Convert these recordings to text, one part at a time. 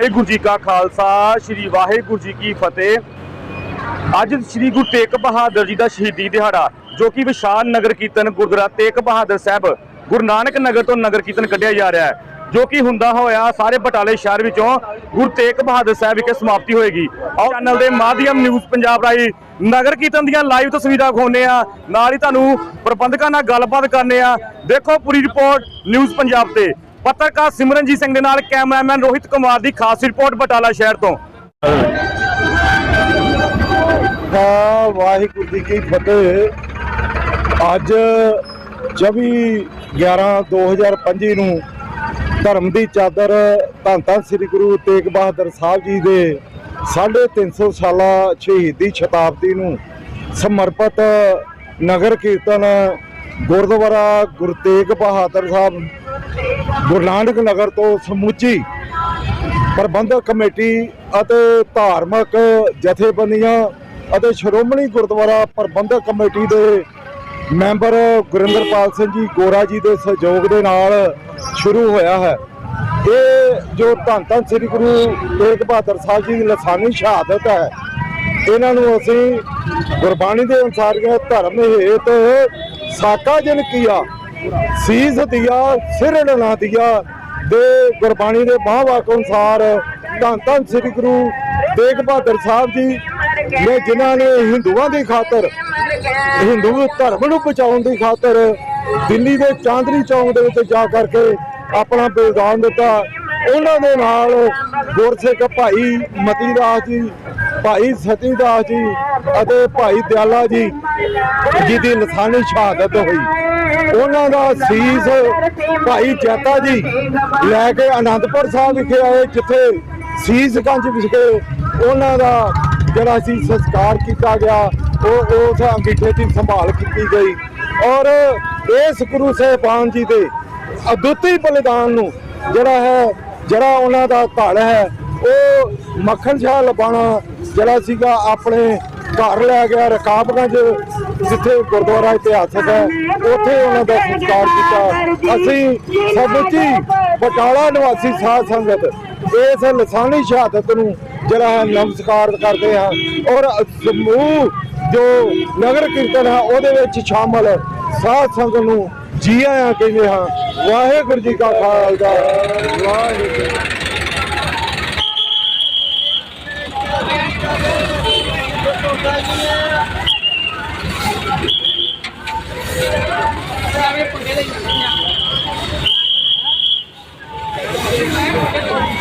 ਵਾਹਿਗੁਰੂ ਜੀ ਕਾ ਖਾਲਸਾ, ਸ੍ਰੀ ਵਾਹਿਗੁਰੂ ਜੀ ਕੀ ਫਤਿਹ। ਅੱਜ ਸ੍ਰੀ ਗੁਰੂ ਤੇਗ ਬਹਾਦਰ ਜੀ ਦਾ ਸ਼ਹੀਦੀ ਦਿਹਾੜਾ, ਜੋ ਕਿ ਵਿਸ਼ਾਲ ਨਗਰ ਕੀਰਤਨ ਗੁਰਦੁਆਰਾ ਤੇਗ ਬਹਾਦਰ ਸਾਹਿਬ, ਗੁਰੂ ਨਾਨਕ ਨਗਰ ਤੋਂ ਨਗਰ ਕੀਰਤਨ ਕੱਢਿਆ ਜਾ ਰਿਹਾ ਹੈ, ਜੋ ਕਿ ਹੁੰਦਾ ਹੋਇਆ ਸਾਰੇ ਬਟਾਲੇ ਸ਼ਹਿਰ ਵਿੱਚੋਂ ਗੁਰੂ ਤੇਗ ਬਹਾਦਰ ਸਾਹਿਬ ਵਿਖੇ ਸਮਾਪਤੀ ਹੋਏਗੀ। ਆਓ ਚੈਨਲ ਦੇ ਮਾਧਿਅਮ ਨਿਊਜ਼ ਪੰਜਾਬ ਰਾਹੀਂ ਨਗਰ ਕੀਰਤਨ ਦੀਆਂ ਲਾਈਵ ਤਸਵੀਰਾਂ ਖੋਨੇ ਆ ਨਾਲ ਹੀ ਤੁਹਾਨੂੰ ਪ੍ਰਬੰਧਕਾਂ ਨਾਲ ਗੱਲਬਾਤ ਕਰਨੇ ਆ ਦੇਖੋ ਪੂਰੀ ਰਿਪੋਰਟ ਨਿਊਜ਼ ਪੰਜਾਬ ਤੇ। ਪੱਤਰਕਾਰ ਸਿਮਰਨਜੀਤ ਸਿੰਘ ਦੇ ਨਾਲ ਕੈਮਰਾਮੈਨ ਰੋਹਿਤ ਕੁਮਾਰ ਦੀ ਖਾਸ ਰਿਪੋਰਟ ਬਟਾਲਾ ਸ਼ਹਿਰ ਤੋਂ। ਹਾਂ ਵਾਹਿਗੁਰੂ ਜੀ ਕੀ ਫਤਿਹ। ਅੱਜ 24 11 2025 ਨੂੰ ਧਰਮ ਦੀ ਚਾਦਰ ਧੰਨ ਧੰਨ ਸ੍ਰੀ ਗੁਰੂ ਤੇਗ ਬਹਾਦਰ ਸਾਹਿਬ ਜੀ ਦੇ 350 ਸਾਲਾ ਸ਼ਹੀਦੀ ਸ਼ਤਾਬਦੀ ਨੂੰ ਸਮਰਪਿਤ ਨਗਰ ਕੀਰਤਨ ਗੁਰਦੁਆਰਾ ਗੁਰੂ ਤੇਗ ਬਹਾਦਰ ਸਾਹਿਬ ਗੁਰੂ ਨਾਨਕ ਨਗਰ ਤੋਂ ਸਮੁੱਚੀ ਪ੍ਰਬੰਧਕ ਕਮੇਟੀ ਅਤੇ ਧਾਰਮਿਕ ਜਥੇਬੰਦੀਆਂ ਅਤੇ ਸ਼੍ਰੋਮਣੀ ਗੁਰਦੁਆਰਾ ਪ੍ਰਬੰਧਕ ਕਮੇਟੀ ਦੇ ਮੈਂਬਰ ਗੁਰਿੰਦਰਪਾਲ ਸਿੰਘ ਜੀ ਗੋਰਾ ਜੀ ਦੇ ਸਹਿਯੋਗ ਦੇ ਨਾਲ ਸ਼ੁਰੂ ਹੋਇਆ ਹੈ। ਇਹ ਜੋ ਧੰਨ ਧੰਨ ਸ੍ਰੀ ਗੁਰੂ ਤੇਗ ਬਹਾਦਰ ਸਾਹਿਬ ਜੀ ਦੀ ਲਸਾਨੀ ਸ਼ਹਾਦਤ ਹੈ, ਇਹਨਾਂ ਨੂੰ ਅਸੀਂ ਗੁਰਬਾਣੀ ਦੇ ਅਨੁਸਾਰ ਇਹ ਧਰਮ ਹੇਤ ਸਾਕਾ ਜਨ ਕੀਆ ਸੀਸ ਦਿਆ ਸਿਰ ਨਾ ਦਿਆ ਦੇ ਗੁਰਬਾਣੀ ਦੇ ਮਹਾਂਵਾਕ ਅਨੁਸਾਰ ਧੰਨ ਧੰਨ ਸ੍ਰੀ ਗੁਰੂ ਤੇਗ ਬਹਾਦਰ ਸਾਹਿਬ ਜੀ ਨੇ ਜਿਨ੍ਹਾਂ ਨੇ ਹਿੰਦੂਆਂ ਦੀ ਖਾਤਰ, ਹਿੰਦੂ ਧਰਮ ਨੂੰ ਬਚਾਉਣ ਦੀ ਖਾਤਰ ਦਿੱਲੀ ਦੇ ਚਾਂਦਨੀ ਚੌਂਕ ਦੇ ਵਿੱਚ ਜਾ ਕਰਕੇ ਆਪਣਾ ਬਲੀਦਾਨ ਦਿੱਤਾ। ਉਹਨਾਂ ਦੇ ਨਾਲ ਗੁਰਸਿੱਖ ਭਾਈ ਮਤੀ ਦਾਸ ਜੀ, ਭਾਈ ਸਤੀ ਦਾਸ ਜੀ ਅਤੇ ਭਾਈ ਦਿਆਲਾ ਜੀ ਜੀ ਦੀ ਨਿਸ਼ਾਨੀ ਸ਼ਹਾਦਤ ਹੋਈ। ਉਹਨਾਂ ਦਾ ਸੀਸ ਭਾਈ ਜੈਤਾ ਜੀ ਲੈ ਕੇ ਆਨੰਦਪੁਰ ਸਾਹਿਬ ਵਿਖੇ ਆਏ, ਜਿੱਥੇ ਸੀਸਗੰਜ ਵਿਖੇ ਉਹਨਾਂ ਦਾ ਜਿਹੜਾ ਸੀ ਸੰਸਕਾਰ ਕੀਤਾ ਗਿਆ, ਉਹ ਉਸ ਅੰਗੀਠੇ ਦੀ ਸੰਭਾਲ ਕੀਤੀ ਗਈ। ਔਰ ਇਸ ਗੁਰੂ ਸਾਹਿਬਾਨ ਜੀ ਦੇ ਅਦੁੱਤੀ ਬਲੀਦਾਨ ਨੂੰ ਜਿਹੜਾ ਹੈ, ਜਿਹੜਾ ਉਹਨਾਂ ਦਾ ਧੜ ਹੈ, ਉਹ ਮੱਖਣ ਸ਼ਾਹ ਲਬਾਣਾ ਜਿਹੜਾ ਸੀਗਾ ਆਪਣੇ ਘਰ ਲੈ ਗਿਆ ਰਕਾਬਗੰਜ ਜਿੱਥੇ ਗੁਰਦੁਆਰਾ ਇਤਿਹਾਸਕ ਹੈ, ਉੱਥੇ ਉਹਨਾਂ ਦਾ ਸੰਸਕਾਰ ਕੀਤਾ। ਅਸੀਂ ਸਮੁੱਚੀ ਬਟਾਲਾ ਨਿਵਾਸੀ ਸਾਧ ਸੰਗਤ ਇਸ ਲਸਾਨੀ ਸ਼ਹਾਦਤ ਨੂੰ ਜਿਹੜਾ ਹੈ ਨਮਸਕਾਰ ਕਰਦੇ ਹਾਂ ਔਰ ਸਮੂਹ ਜੋ ਨਗਰ ਕੀਰਤਨ ਹੈ, ਉਹਦੇ ਵਿੱਚ ਸ਼ਾਮਲ ਸਾਧ ਸੰਗਤ ਨੂੰ ਜੀ ਆਇਆਂ ਕਹਿੰਦੇ ਹਾਂ। ਵਾਹਿਗੁਰੂ ਜੀ ਕਾ ਖਾਲਸਾ। ਵਾਹਿਗੁਰੂ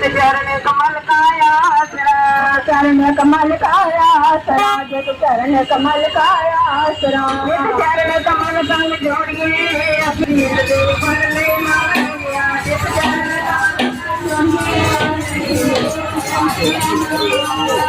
ਚਰਨ ਚਰਨ ਕਮਲ ਕਾਇਆ ਸਰਾ। ਚਰਨ ਕਮਲ ਕਾਇਆ ਸਰਾ ਜਗ ਚਰਨ ਕਮਲ ਕਾਇਆ ਸਰਾ। ਜਿਤ ਚਰਨ ਕਮਲ ਸੰਗ ਜੋੜੀਏ ਆਪਣੀ ਦੇ ਪਰ ਲੈ ਮਾਰਿਆ ਜਿਤ ਚਰਨ ਕਮਲ ਸੰਗ ਜੋੜੀਏ